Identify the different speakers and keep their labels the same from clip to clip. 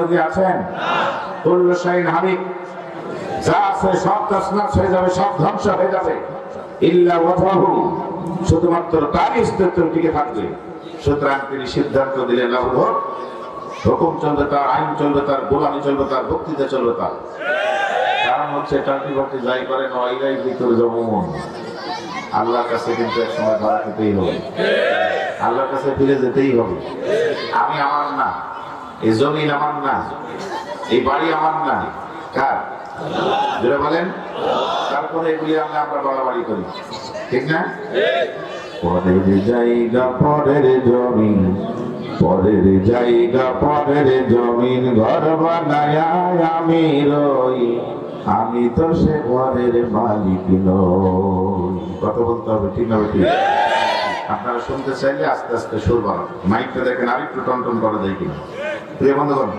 Speaker 1: আছেন? কারণ হচ্ছে টার্টি বাটি যাই করেন ওইরাই ভিতরে জমন। আল্লাহর কাছে কিন্তু এক সময় ধরা খেতেই হবে। আল্লাহর কাছে ফিরে যেতেই হবে। আমি আমার না। এই জমিন আমার না। এই বাড়ি আমার না। কার? যেটা বলেন। তারপরে এগুলি আমরা আমরা বাড়াবাড়ি করি। ঠিক না? পরের জায়গা, পরের জমিন। পরের জায়গা, পরের জমিন। ঘর বানায় আমি রই। আমি তো সে ঘরের মালিক নই। কথা বলতে হবে, ঠিক না ঠিক আপনারা শুনতে চাইলে আস্তে আস্তে সুর বাড়ান। মাইকটা দেখেন, আরেকটু টনটন করা যায় কিনা। প্রিয় বন্ধুগণ,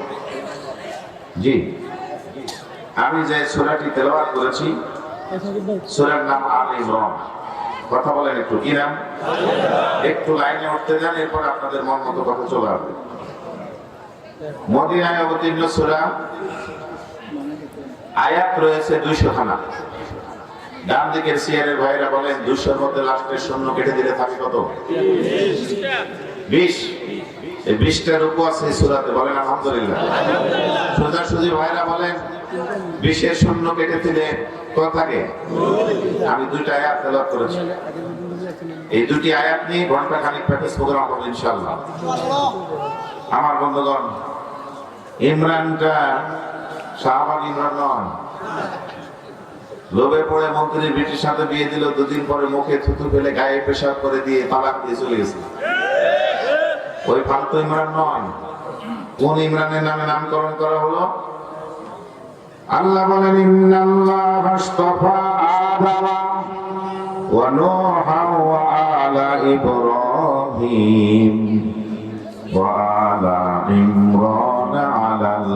Speaker 1: জি, আমি যে সুরাটি তেলাওয়াত করেছি, সুরার নাম আল ইমরান। কথা বলেন একটু, কি নাম? একটু লাইনে উঠতে যান, এরপর আপনাদের মন মতো কথা চলে আসবে। মদিনায় অবতীর্ণ সুরা, আয়াত রয়েছে দুইশো খানা। ডান দিকের সিয়ারের ভাইরা বলেন দুশোর মধ্যে লাস্টের শূন্য কেটে দিলে থাকে কত? বিশ। এই আছে এই সুরাতে বলেন আলহামদুলিল্লাহ। সোজা সুজি ভাইরা বলেন বিশের শূন্য কেটে দিলে কত থাকে আমি দুইটা আয়াত তেলাওয়াত করেছি। এই দুটি আয়াত নিয়ে ঘণ্টা খানিক প্র্যাকটিস প্রোগ্রাম করব ইনশাল্লাহ আমার বন্ধুগণ ইমরানটা শাহবাগ ইমরান নয়। লোভে পড়ে মন্ত্রী ব্রিটিশ সাথে বিয়ে দিল দুদিন পরে মুখে থুতু ফেলে গায়ে পেশাব করে দিয়ে তালাক দিয়ে চলে গেছে। ওই ফালতু ইমরান নয়। কোন ইমরানের নামে নামকরণ করা হলো? আল্লাহ বলেন, ইন্নাল্লাহ আস্তাফা আদামা ওয়া নূহা ওয়া আলা ইব্রাহিম ওয়া আলা ইমরান আলাল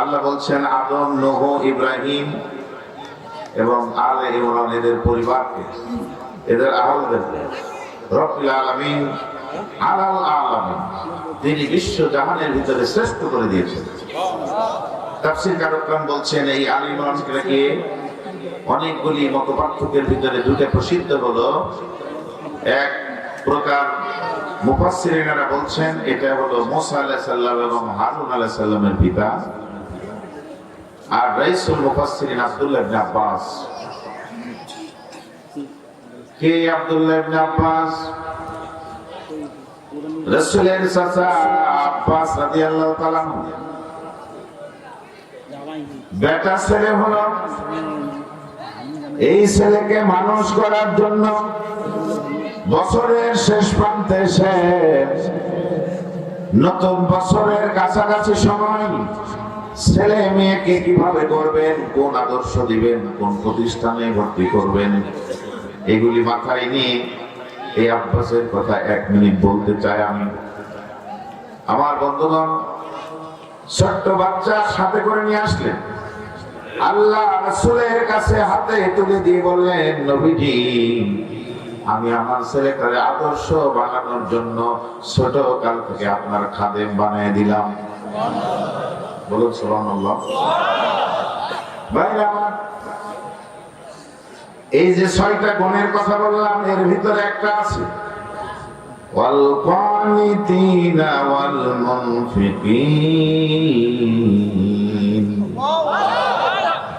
Speaker 1: আল্লাহ বলছেন, আদম, নূহ, ইব্রাহিম এবং আলে ইমরান এদের পরিবারকে, এদের আহলদেরকে। রব্বিল আলামিন আলাল আলামিন, তিনি বিশ্ব জাহানের ভিতরে শ্রেষ্ঠ করে দিয়েছেন। তাফসীর কারকরাম বলছেন, এই আল ইমরানকে অনেকগুলি মত পার্থক্যের ভিতরে দুটো প্রসিদ্ধ হলো। এক প্রকার মুফাসসিরিনেরা বলছেন, এটা হলো মুসা আলাইহিস সালাম এবং হারুন আলাইহিস সালামের পিতা। আর রাইসুল মুফাসসিরিন আব্দুল্লাহ ইবনে আব্বাস। কে আব্দুল্লাহ ইবনে আব্বাস? রাসূলের চাচা আব্বাস রাদিয়াল্লাহু তাআলা বেটা ছেলে হলো। এই ছেলেকে মানুষ করার জন্য বছরের শেষ প্রান্তে এসে নতুন বছরের কাছাকাছি সময় ছেলে মেয়েকে কীভাবে করবেন কোন আদর্শ দিবেন? কোন প্রতিষ্ঠানে ভর্তি করবেন? এগুলি মাথায় নিয়ে এই আব্বাসের কথা এক মিনিট বলতে চাই আমি। আমার বন্ধুগণ, ছোট্ট বাচ্চা সাথে করে নিয়ে আসলেন। আল্লাহ রাসূলের কাছে হাতে তুলে দিয়ে বললেন, নবীজি, আমি আমার ছেলেটারে আদর্শ বানানোর জন্য ছোট কাল থেকে আপনার খাদেম বানিয়ে দিলাম। বলুন সুবহানাল্লাহ ভাইরা আমার এই যে ছয়টা গুণের কথা বললাম এর ভিতরে একটা আছে والقانتين والمنفقين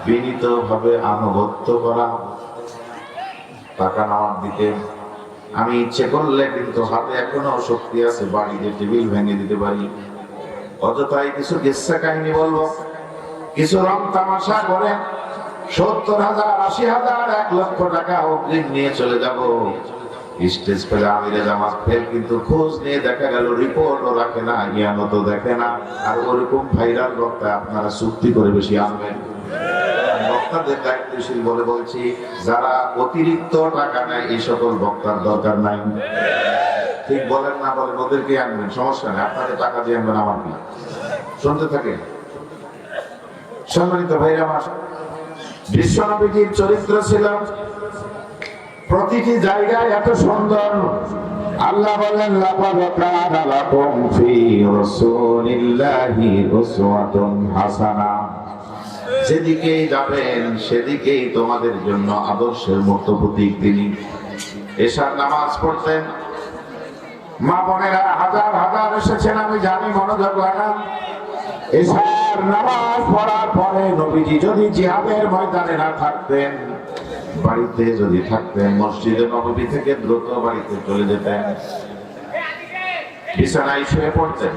Speaker 1: বিনীত ভাবে আনুগত্য করা টাকা নেওয়ার দিকে আমি ইচ্ছে করলে কিন্তু হাতে এখনো শক্তি আছে বাড়িতে টেবিল ভেঙে দিতে পারি অযথাই কিছু কিস্সা কাহিনী বলব? কিছু রং তামাশা করে সত্তর হাজার, আশি হাজার, এক লক্ষ টাকা অগ্রিম নিয়ে চলে যাব। স্টেজ পেলে আমিরে জামাত ফের কিন্তু খোঁজ নিয়ে দেখা গেল, রিপোর্টও রাখে না দেখে না। আর ওরকম ভাইরাল বক্তা আপনারা চুক্তি করে বেশি আনবেন। বক্তাদের দায়িত্বশীল বলে বলছি, যারা অতিরিক্ত টাকা নেয়, এই সকল বক্তার দরকার নাই। ঠিক বলেন, না বলেন, ওদেরকে আনবেন, সমস্যা নেই আপনাদের টাকা দিয়ে আনবেন, আমার কি শুনতে থাকে সম্মানিত ভাইরা, আমার বিশ্বনবীজির চরিত্র ছিল? প্রতিটি জায়গায় এত সুন্দর। আল্লাহ বলেন, লাকাদ কানা লাকুম ফি রাসূলিল্লাহি উসওয়াতুন হাসানা। যেদিকেই যাবেন, সেদিকেই তোমাদের জন্য আদর্শের মতো প্রতীক তিনি। এশার নামাজ পড়তেন মা বোনেরা, হাজার হাজার এসেছেন, আমি জানি মনোযোগ লাগান। এশার নামাজ পড়ার পরে নবীজি যদি জিহাদের ময়দানে না থাকতেন, বাড়িতে যদি থাকতেন, মসজিদে নবী থেকে দ্রুত বাড়িতে চলে যেতেন। বিছানায় শুয়ে পড়তেন।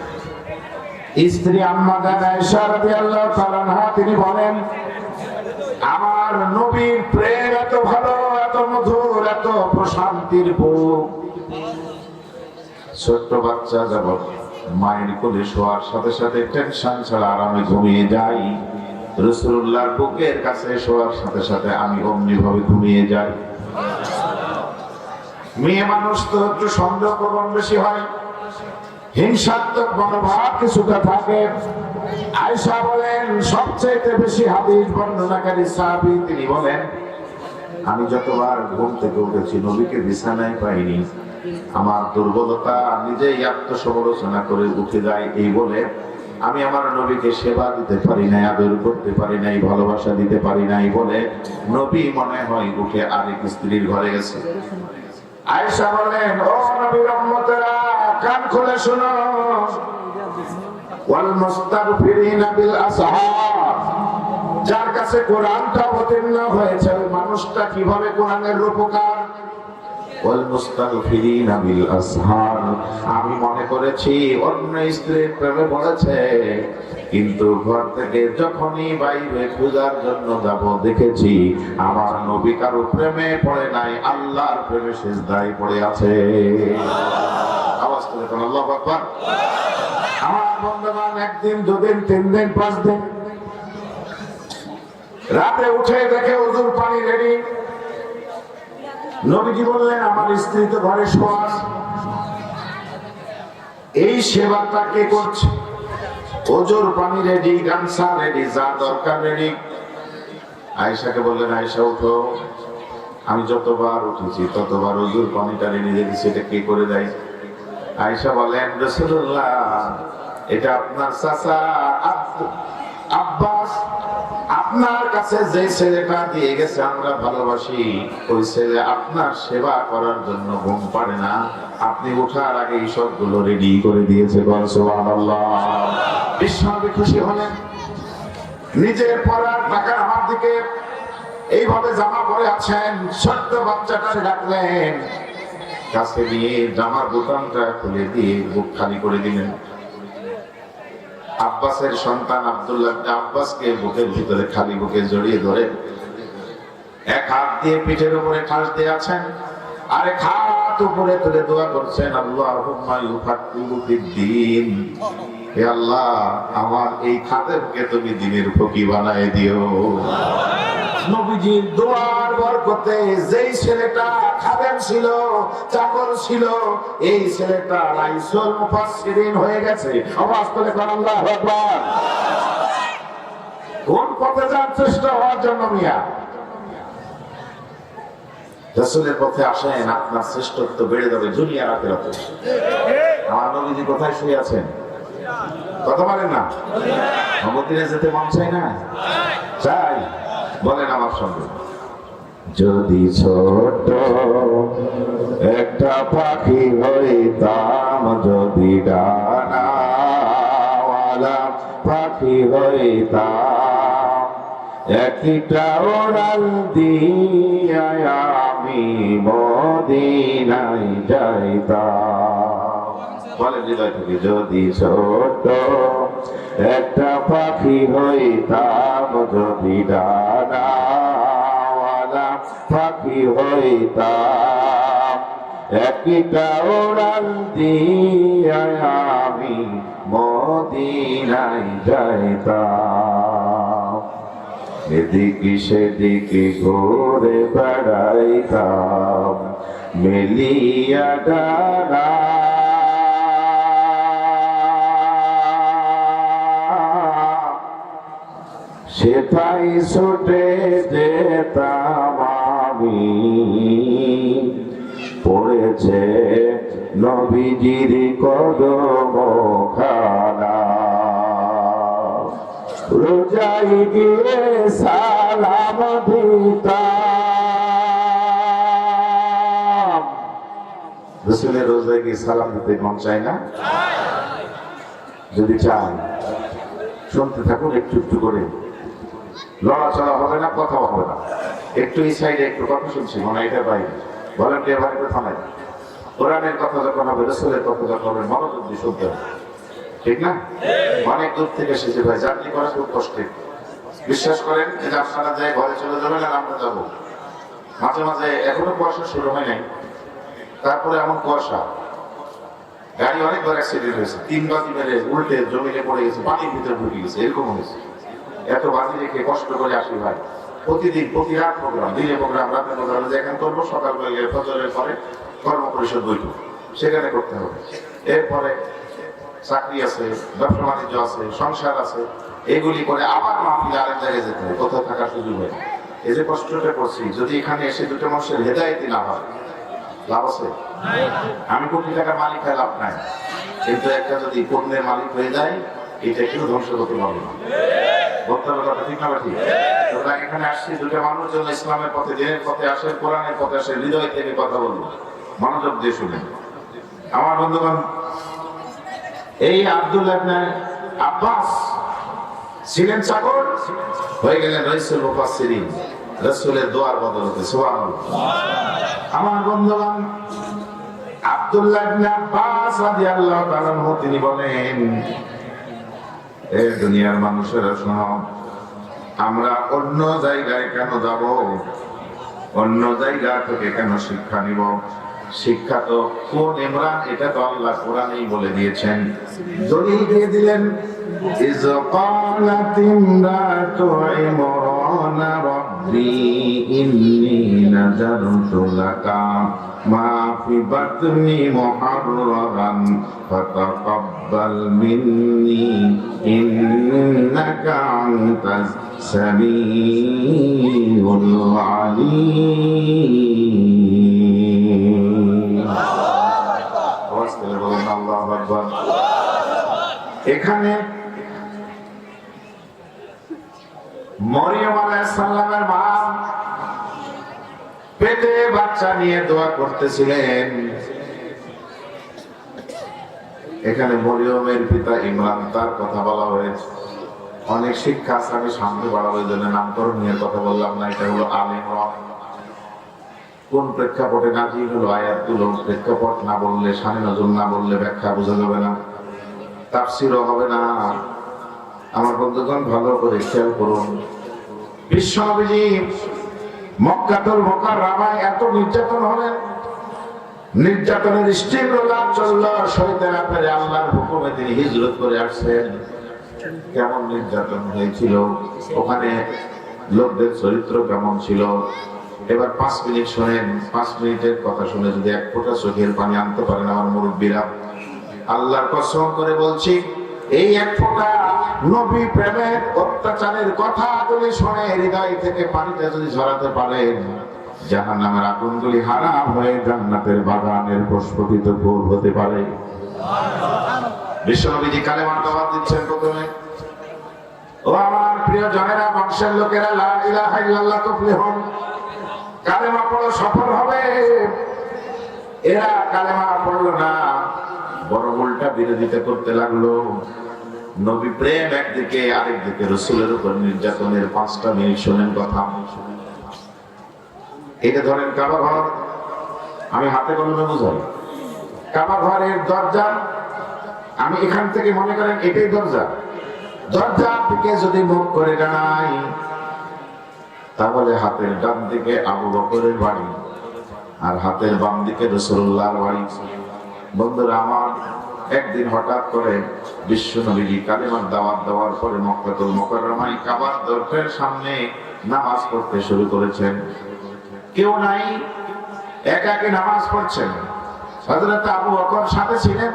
Speaker 1: স্ত্রী আম্মা জান আয়েশা রাদিয়াল্লাহু তাআলা তিনি বলেন, আমার নবীর প্রেম এত ভালো, এত মধুর, এত প্রশান্তির বুক। ছোট্ট বাচ্চা যাব মায়ের কোলে শোয়ার সাথে সাথে টেনশন ছাড়া আরামে ঘুমিয়ে যাই। রসুল্লাহর বুকের কাছে শোয়ার সাথে সাথে আমি অমনি ভাবে ঘুমিয়ে যাই। মেয়ে মানুষ তো একটু সন্দেহ প্রবণ বেশি হয়। হিংসাত্মক মনোভাব কিছুটা থাকে। আয়সা বলেন সবচেয়ে বেশি হাদিস বর্ণনাকারী সাহাবী তিনি বলেন, আমি যতবার ঘুম থেকে উঠেছি নবীকে বিছানায় পাইনি। আমার দুর্বলতা নিজেই আত্মসমালোচনা করে উঠে যায় এই বলে, আমি আমার নবীকে সেবা দিতে পারি নাই, আদর করতে পারি নাই, ভালোবাসা দিতে পারি নাই বলে নবী মনে হয় উঠে আরেক স্ত্রীর ঘরে গেছে। আয়েশা বলেন ও নবীর উম্মতেরা, কান খুলে শুনো। ওয়াল মুস্তাগফিরিনা বিল আসহার। যার কাছে কোরআনটা অবতীর্ণ হয়েছে মানুষটা কীভাবে কোরআনের রূপকার আমি মনে করেছি, অন্য স্ত্রীর প্রেমে পড়েছে, কিন্তু ঘর থেকে যখনই বাইরে পূজার জন্য যাব, দেখেছি আমার নবী কারও প্রেমে পড়ে নাই, আল্লাহর প্রেমে সেজদায় পড়ে আছে। আওয়াজ করে আমার বন্ধুবান একদিন, দুদিন, তিন দিন, পাঁচ দিন, রাতে উঠে দেখে ওজুর পানি রেডি নবীজি বললেন, আমার স্ত্রী তো ঘরে শোয়া এই সেবাটা কে করছে? ওজোর পানি রেডি গামছা রেডি যা দরকার রেডি আয়েশাকে বললেন, আয়েশা উঠো আমি যতবার উঠেছি, ততবার ওজুর পানিটা রেডি দেখি সেটা কে করে দেয়? আয়েশা বলেন রসুল্লাহ এটা আপনার চাচা আব্বাস আপনার কাছে যে ছেলেটা দিয়ে গেছে, আমরা ভালোবাসি। ওই ছেলে আপনার সেবা করার জন্য ঘুম পারে না। আপনি ওঠার আগে এই সবগুলো রেডি করে দিয়েছে বিশ্বনবী খুশি হলেন। নিজের পরার টাকা আমার দিকে এইভাবে জামা পরে আছেন, ছোট্ট বাচ্চাটাকে ডাকলেন। কাছে নিয়ে জামার বোতামটা খুলে দিয়ে বুক খালি করে দিলেন। আব্বাসের সন্তান আব্দুল্লাহ আব্বাসকে বুকের ভিতরে খালি বুকে জড়িয়ে ধরে এক হাত দিয়ে পিঠের উপরে ঠাস দিয়ে আছেন আরেক হাত উপরে তুলে দোয়া করছেন আল্লাহ দিন আল্লাহ, আমার এই খাদেমকে তুমি দিনের ফকি বানায় দিও। দোয়ার বরকতে যেই ছেলেটা ছিল, চাকর ছিল, এই ছেলেটা মুফাসসিরিন হয়ে গেছে। আওয়াজ করে আল্লাহু আকবার। কোন পথে যান চেষ্টা হওয়ার জন্য মিয়া? রসুলের পথে আসেন, আপনার শ্রেষ্ঠত্ব বেড়ে যাবে দুনিয়ার আখেরাতে। আমার নবীজি কোথায় শুয়ে আছেন? কথা বলেন না। যেতে মন চাই না? চাই। বলেন আমার সঙ্গে। যদি ছোট একটা পাখি হইতাম যদি ডানাওয়ালা পাখি হইতাম একটা ওড়াল দিয়া আমি মদিনায় যাইতাম। বলেন হৃদয় থেকে যদি ছোট একটা পাখি হইতাম যদি ডানাওয়ালা পাখি হইতাম। একটা ওড়াল দিয়া আমি মদিনায় যাইতাম। এদিকে সেদিকে ঘুরে বেড়াইতাম। মেলিয়া ডানা সেটাই ছুটে যেতাম আমি। পড়েছে নবীজির কদম খানা রোজাই গিয়ে সালাম দিতাম। রসুলের রোজায় গিয়ে সালাম দিতে মন চায় না? যদি চান শুনতে থাকুন একটু একটু করে। লড়াচড়া হবে না, কথাও হবে না। একটু এই সাইডে একটু কথা শুনছি, মনে এটা বাইরে। ভলেন্টিয়ার কথা নাই কোরআনের কথা যখন হবে, রসুলের কথা যখন হবে, মনোযোগ দিয়ে শুনতে হবে। ঠিক না? অনেক দূর থেকে এসেছে ভাই, জার্নি করা খুব কষ্টের। বিশ্বাস করেন যে আপনারা যায় ঘরে চলে যাবেন আর আমরা যাব। মাঝে মাঝে এখনও কুয়াশা শুরু হয় নাই, তারপরে এমন কুয়াশা। গাড়ি অনেকবার অ্যাক্সিডেন্ট হয়েছে তিন বাজি মেরে উল্টে জমিনে পড়ে গেছে, পানির ভিতরে ঢুকে গেছে, এরকম হয়েছে। এত বাজি রেখে কষ্ট করে আসি ভাই। প্রতিদিন, প্রতি রাত প্রোগ্রাম, দিনে প্রোগ্রাম, রাতে প্রোগ্রাম যেখানে করব, সকাল বেলা ফজরের পরে কর্ম পরিষদ বৈঠক। সেখানে করতে হবে। এরপরে চাকরি আছে, ব্যবসা বাণিজ্য আছে, সংসার আছে, এগুলি করে আবার মাহফিল আরেক জায়গায় যেতে হবে। কোথাও থাকার সুযোগ হয়। এই যে কষ্টটা করছি, যদি এখানে এসে দুটো মানুষের হেদায়তি না হয়, লাভ আছে? আমি কোটি টাকার মালিক হয় লাভ নাই। কিন্তু একটা যদি পণ্যের মালিক হয়ে যায়, এটা কেউ ধ্বংস করতে পারবে না। হবে কথা ঠিক না ঠিক? সুতরাং এখানে আসছি দুটো মানুষ যেন ইসলামের পথে দিনের পথে আসে কোরআনের পথে আসে হৃদয় থেকে কথা বলব মনোযোগ দিয়ে আমার বন্ধুগণ এই আব্দুল আব্বাস ছিলেন চাকর হয়ে গেলেন রইসুল মুফাসসিরিন রাসূলের দোয়ার বদলতে সুবহানাল্লাহ। আমার বন্ধুগণ আব্দুল্লাহ ইবনে আব্বাস রাদিয়াল্লাহু তাআলা তিনি বলেন এ দুনিয়ার মানুষেরা শোনো আমরা অন্য জায়গায় কেন যাব অন্য জায়গা থেকে কেন শিক্ষা নিব শিক্ষা তো কোন ইমরান এটা তো আল্লাহ কোরআনেই বলে দিয়েছেন দলিল দিয়ে দিলেন إذ قالت امرأة عمران ربي إني نذرت لك ما في بطني محررا فتقبل مني إنك أنت السميع العليم আওয়াজ করে বলুন আল্লাহু আকবার এখানে মরিয়ম আলাইহিসসালামের মা পেটে বাচ্চা নিয়ে দোয়া করতেছিলেন। এখানে মরিয়মের পিতা ইমরান, তার কথা বলা হয়েছে। অনেক শিক্ষা আছে, আমি সামনে বাড়াবো জন্য নামকরণ নিয়ে কথা বললাম না, এটা হলো আল ইমরান কোন প্রেক্ষাপটে নাজির হলো আয়াতগুলো? প্রেক্ষাপট না বললে, সানি নজর না বললে ব্যাখ্যা বোঝা যাবে না। তাফসিরও হবে না। আমার বন্ধুগণ, ভালো করে খেয়াল করুন। বিশ্বনবীজি মক্কাতুল মুকাররমায় এত নির্যাতন হলেন নির্যাতনের স্টিমরোলার চলল শহীদের আপনার আল্লাহর হুকুমে তিনি হিজরত করে আসছেন। কেমন নির্যাতন হয়েছিল? ওখানে লোকদের চরিত্র কেমন ছিল? এবার পাঁচ মিনিট শোনেন, পাঁচ মিনিটের কথা শুনে যদি এক ফোঁটা চোখের পানি আনতে পারেন আমার মুরব্বীরা। আল্লাহর কসম করে বলছি এই এক ফোঁটা নবী প্রেমের অত্যাচারের কথা যদি শোনে, হৃদয় থেকে পানিটা যদি ঝরাতে পারেন জাহান নামের আগুনগুলি হারাম হয়ে জান্নাতের বাগানের প্রস্ফুটিত ফুল হতে পারে। বিশ্বনবীজি দাওয়াত দিচ্ছেন প্রথমে। ও আমার প্রিয় জনেরা বংশের লোকেরা, লা ইলাহা ইল্লাল্লাহ তুফলিহুন। কালেমা পড়ো সফল হবে। এরা কালেমা পড়ল না। বড় বিরোধিতা করতে লাগল। নবী প্রেম একদিকে, আরেকদিকে রসুলের উপর নির্যাতনের পাঁচটা মিনিট শোনেন কথা। এটা ধরেন কাবা ঘর। আমি হাতে কলমে বুঝাই। কাবা ঘরের দরজা, আমি এখান থেকে মনে করেন এটাই দরজা। দরজা থেকে যদি মুখ করে দাঁড়াই তাহলে হাতের ডান দিকে আবু বকরের বাড়ি, আর হাতের বাম দিকে রসুল্লাহর বাড়ি। বন্ধুরা, আমার একদিন হঠাৎ করে বিশ্ব নবীজি কালেমার দাওয়াত দেওয়ার পরে মক্কাতুল মোকাররমাই কাবার দরজার সামনে নামাজ পড়তে শুরু করেছেন। কেউ নাই, একাকে নামাজ পড়ছেন। হযরত আবু বকর সাথে ছিলেন।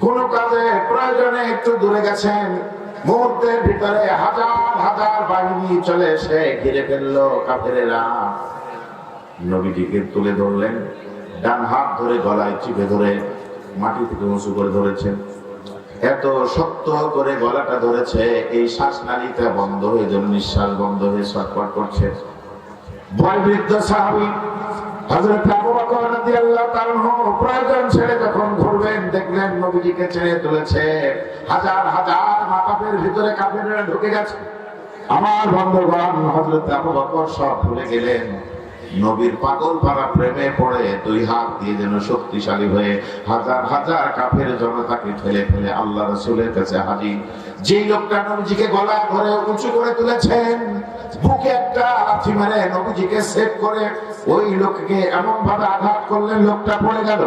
Speaker 1: কোন কাজে প্রয়োজনে একটু দূরে গেছেন। মুহূর্তের ভিতরে হাজার হাজার বাহিনী চলে এসে ঘিরে ফেলল কাফেরেরা। নবীজিকে তুলে ধরলেন, ডান হাত ধরে গলায় চিপে ধরে মাটি থেকে উঁচু করে ধরেছেন এত শক্ত করে গলাটা ধরেছে, এই শ্বাস নালীটা বন্ধ হয়ে যেন নিঃশ্বাস বন্ধ হয়ে ছটফট করছে। বয়বৃদ্ধ সাহাবি ছেড়ে যখন তুলেছে। হাজার হাজার ঢুকে গেছে। আমার বন্ধুগণ, হযরত আবু বকর সব ভুলে গেলেন। নবীর পাগল পাড়া প্রেমে পড়ে দুই হাত দিয়ে যেন শক্তিশালী হয়ে হাজার হাজার কাফের জনতাকে ফেলে ফেলে আল্লাহ রসুলের কাছে হাজির। যেই লোকটা নবীজিকে গলা ধরে উঁচু করে তুলেছেন, বুকে একটা লাথি মেরে নবীজিকে সেভ করে ওই লোককে এমন ভাবে আঘাত করলেন লোকটা পড়ে গেল।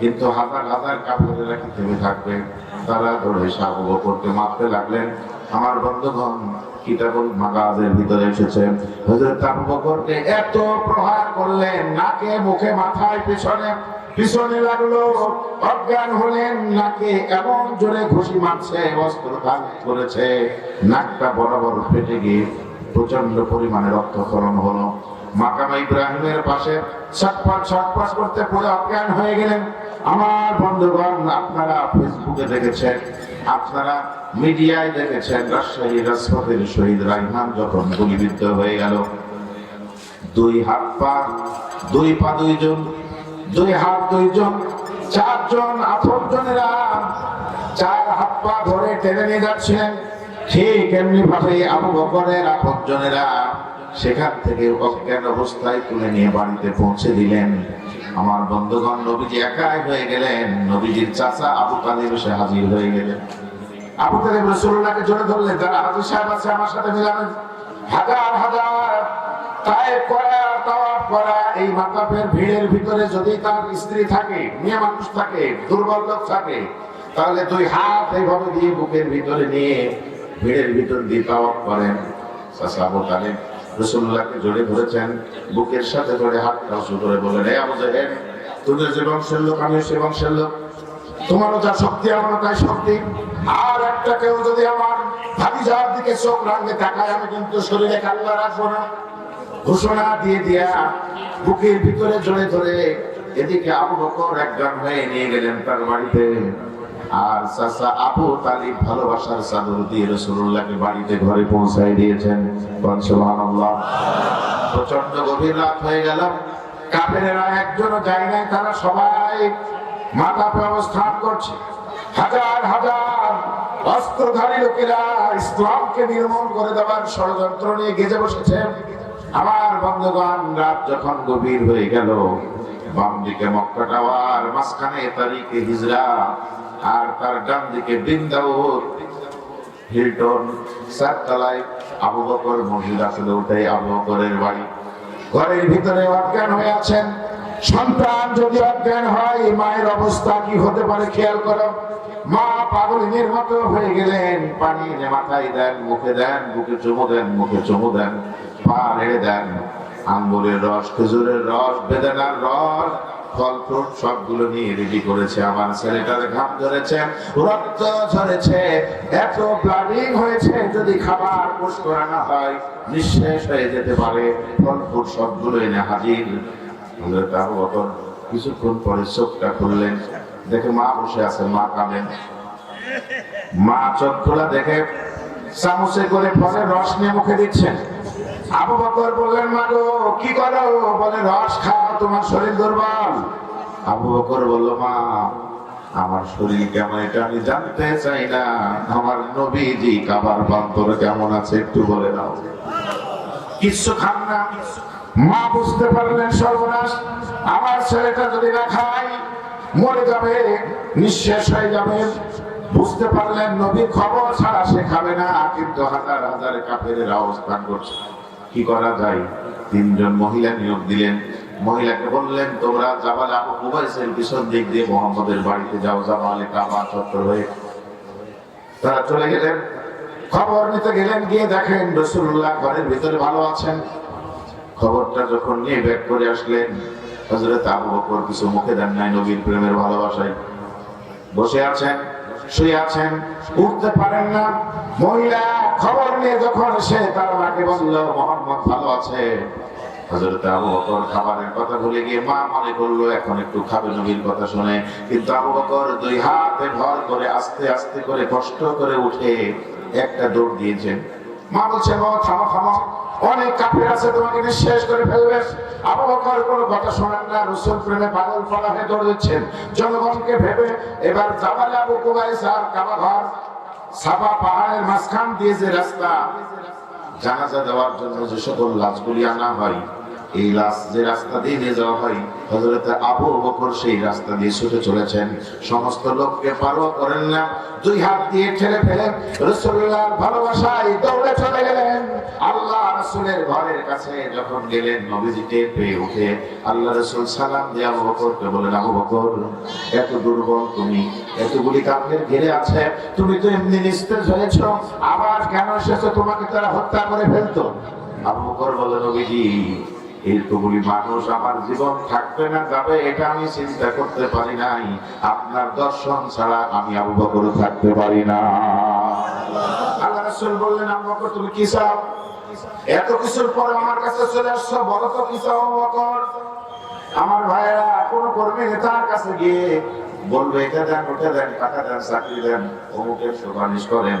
Speaker 1: কিন্তু হাজার হাজার কাপড়েরা কি থেমে থাকবে। তারা ধরে করতে মারতে লাগলেন। আমার বন্ধুগণ কিতাবুল মাগাজের ভিতরে এসেছে। হযরত আবু বকরকে এত প্রহার করলেন, নাকে, মুখে, মাথায়, পিছনে পিছনে লাগল। অজ্ঞান হলেন, নাকে এমন জোরে ঘুষি মারছে, অস্ত্র ধান করেছে। নাকটা বরাবর ফেটে গিয়ে প্রচণ্ড পরিমাণে রক্তক্ষরণ হলো। মাকামা ইব্রাহিমের পাশে ছটফট ছটফট করতে পুরো অজ্ঞান হয়ে গেলেন। আমার বন্ধুগণ, আপনারা ফেসবুকে দেখেছেন, আপনারা মিডিয়ায় দেখেছেন, রাজশাহী রাজপথের শহীদ রাইহান যখন গুলিবিদ্ধ হয়ে গেল। দুই হাত পা, দুই পা দুইজন, দুই হাত দুইজন, চারজন আঠর জনেরা চার হাত পা ধরে টেনে নিয়ে যাচ্ছেন ঠিক এমনি ভাবে আবু বকরের আপন জনেরা সেখান থেকে অজ্ঞান অবস্থায় তুলে নিয়ে বাড়িতে পৌঁছে দিলেন। আমার বন্ধুগণ, নবীজি একাই হয়ে গেলেন। নবীজির চাচা আবু তালিব সে হাজির হয়ে গেলেন। আবু তালিব রসুল্লাহকে জোরে ধরলেন যারা হাজির সাহেব আছে আমার সাথে, মিলাবেন? হাজার হাজার এই মাকাপের ভিড়ের ভিতরে যদি তার স্ত্রী থাকে মেয়ে মানুষ থাকে, দুর্বল লোক থাকে, তাহলে দুই হাত এইভাবে দিয়ে বুকের ভিতরে নিয়ে ভিড়ের ভিতর দিয়ে তাওয়াফ করেন। চাচা আবু রসুল্লাহকে জড়িয়ে ধরেছেন, বুকের সাথে ধরে হাতটা উঁচু করে বলেন হে আবু জাহেল তুমি যে বংশের লোক আমি সে বংশের লোক। তোমারও যা শক্তি, আমারও তাই শক্তি। আর একটা কেউ যদি আমার ভাবি যাওয়ার দিকে চোখ রাখলে তাকায়, আমি কিন্তু শরীরে কাল্লা রাখব না। ঘোষণা দিয়ে দিয়া বুকের ভিতরে জড়ে ধরে এদিকে আবু বকর একজন হয়ে নিয়ে গেলেন তার বাড়িতে। আর চাচা আবু তালিব ভালোবাসার চাদর দিয়ে রসুল্লাহকে বাড়িতে ঘরে পৌঁছাই দিয়েছেন। সুবহানাল্লাহ। প্রচণ্ড গভীর রাত হয়ে গেল। কাফেরেরা একজনও যায় নাই, তারা সবাই মাথাপে অবস্থান করছে। হাজার হাজার অস্ত্রধারী লোকেরা ইসলামকে নির্মূল করে দেওয়ার ষড়যন্ত্র নিয়ে গেজে বসেছে। আমার বন্ধুগণ, রাত যখন গভীর হয়ে গেল বাম দিকে মক্কা টাওয়ার, মাঝখানে তারিখে হিজরা, আর তার ডান দিকে বৃন্দাবন, হিলটন চারতলায় আবু বকর মহিলা আসলে ওটাই আবু বকরের বাড়ি। ঘরের ভিতরে অজ্ঞান হয়ে আছেন। সন্তান যদি অজ্ঞান হয়, মায়ের অবস্থা কি হতে পারে খেয়াল করো। মা পাগলিনের মতো হয়ে গেলেন। পানি মাথায় দেন, মুখে দেন, বুকে চুমু দেন, মুখে চুমু দেন, পা নেড়ে দেন। আঙ্গুরের রস, খেজুরের রস, বেদানার রস, ফল ফ্রুট সবগুলো নিয়ে রেডি করেছে আমার ছেলেটার ঘাম ধরেছে, রক্ত ঝরেছে, এত ব্লাডিং হয়েছে যদি খাবার পুষ করানো হয়, নিঃশেষ হয়ে যেতে পারে, ফল ফ্রুট সবগুলো এনে হাজির। হযরত আবু কিছুক্ষণ পরে চোখটা খুললেন, দেখে মা বসে আছে, মা কাঁদেন। মা চোখ খোলা দেখে চামচে করে ফলের রস নিয়ে মুখে দিচ্ছেন। আবু বকর বললেন মা গো কি করো? বলে, রস খাও, তোমার শরীর দুর্বল। আবু বকর বলল, মা, আমার শরীর কেমন এটা আমি জানতে চাই না। আমার নবীজি কাবার বান্তর কেমন আছে একটু বলে দাও কিছু খান না। মা বুঝতে পারলেন সর্বনাশ। আমার ছেলেটা যদি না খায়, মরে যাবে, নিঃশেষ হয়ে যাবে। বুঝতে পারলেন নবী খবর ছাড়া সে খাবে না, কিন্তু হাজার হাজার কাফেরের অবস্থান করছে। কি করা যায়? তিনজন মহিলা নিয়োগ দিলেন। মহিলাকে বললেন, তোমরা জাবাল আবু কুবাইসের পিছন দিক দিয়ে মোহাম্মদের বাড়িতে যাও জামালে কাবা চত্বর হয়ে। তারা চলে গেলেন। খবর নিতে গেলেন, গিয়ে দেখেন রসুল্লাহ ঘরের ভিতরে ভালো আছেন। খবরটা যখন নিয়ে ব্যাক করে আসলেন হজরত আবু বকর কিছু মুখে দেন নাই, নবীর প্রেমের ভালোবাসায়। বসে আছেন, শুয়ে আছেন উঠতে পারেন না। মহিলা, খবর নিয়ে যখন সে তার মাকে বলল, মোহাম্মদ ভালো আছে? হজরত আবু বকর খাবারের কথা ভুলে গিয়ে মা মনে করল, এখন একটু খাবে নবীর কথা শুনে। কিন্তু আবু বকর দুই হাতে ভর করে আস্তে আস্তে করে কষ্ট করে উঠে একটা দৌড় দিয়েছেন মা বলছে থামো থামো। অনেক কাপের আছে, তোমাকে নিঃশেষ করে ফেলবে। আবু বকর কোনো কথা শোনেন না, রসুল প্রেমে পাগল ফলা হয়ে দৌড় দিচ্ছেন। জনগণকে ভেবে এবার জামালে আবু কুবাইস আর কাবা ঘর, সাবা পাহাড়ের মাঝখান দিয়ে যে রাস্তা, জানাজা দেওয়ার জন্য যে সকল লাশগুলি আনা হয় এই যে রাস্তা দিয়ে নিয়ে যাওয়া হয় হজরত আবু বকর সেই রাস্তা দিয়ে ছুটে চলেছেন। সমস্ত লোককে পারোয়া করেন না, দুই হাত দিয়ে ঠেলে ফেলে রসুল্লাহর ভালোবাসায় দৌড়ে চলে গেলেন। আল্লাহ রসুলের ঘরের কাছে যখন গেলেন, নবীজি টের পেয়ে উঠে, আল্লাহ রসুল সালাম দিয়ে আবু বকরকে বলেন আবু বকর, এত দুর্বল তুমি, এতগুলি কাপের ঘিরে আছে, তুমি তো এমনি নিস্তেজ হয়েছ, আবার কেন এসেছ তোমাকে তারা হত্যা করে ফেলতো? আবু বকর বলে নবীজি এতগুলি মানুষ আমার জীবন থাকবে না, যাবে, এটা আমি চিন্তা করতে পারি নাই। আপনার দর্শন ছাড়া আমি আবু বকর থাকতে পারি না। আল্লাহ রাসূল বললেন, আবু তুমি কি চাও? এত কিছুর পরে আমার কাছে চলে আসছো, বলো তো কি চাও, আবু আমার ভাইয়েরা, কোন কর্মী নেতার কাছে গিয়ে বলবে, এটা দেন, ওটা দেন, টাকা দেন, চাকরি দেন, অমুকের সুপারিশ করেন।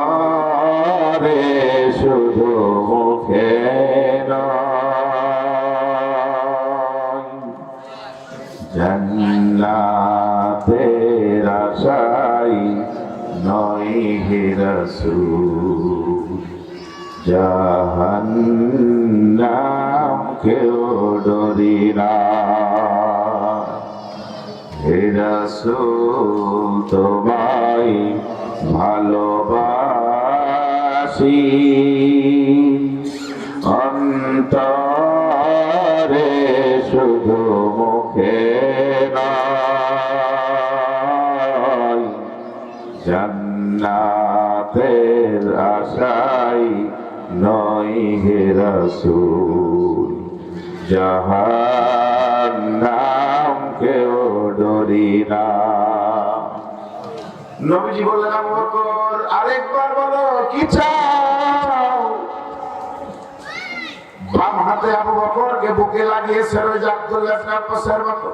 Speaker 1: শুধু মুখে নয়। জান্নাতের আশাই নয় হে রাসূল। জাহান্নাম কেউ ডরি না। হে তোমায় ভালোবাসি অন্তরে শুধু মুখে জান্নাতের আশাই নয় হে রাসূল। জাহান্নাম নবীজি বললেন আরেকবার বলো, কি চাও? বাম হাতে বুকে ওই আব্দুল্লাহ মতো।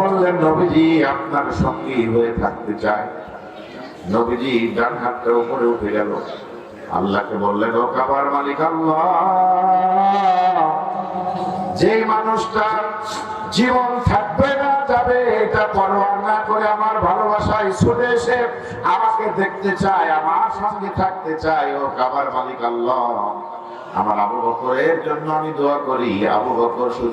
Speaker 1: বললেন, নবীজি, আপনার সঙ্গী হয়ে থাকতে নবীজি ডান হাতটা উপরে উঠে গেল। আল্লাহকে বললেন, ও কাবার মালিক আল্লাহ যে মানুষটা জীবন থাকবে না এটা পরোয়া না করে আমার ভালোবাসায় ছুটে এসে আমাকে দেখতে চায় আমার সঙ্গে থাকতে চায় ও কাবার মালিক আল্লাহ। আমার আবু বকরের জন্য আমি দোয়া করি, আবু বকর শুধু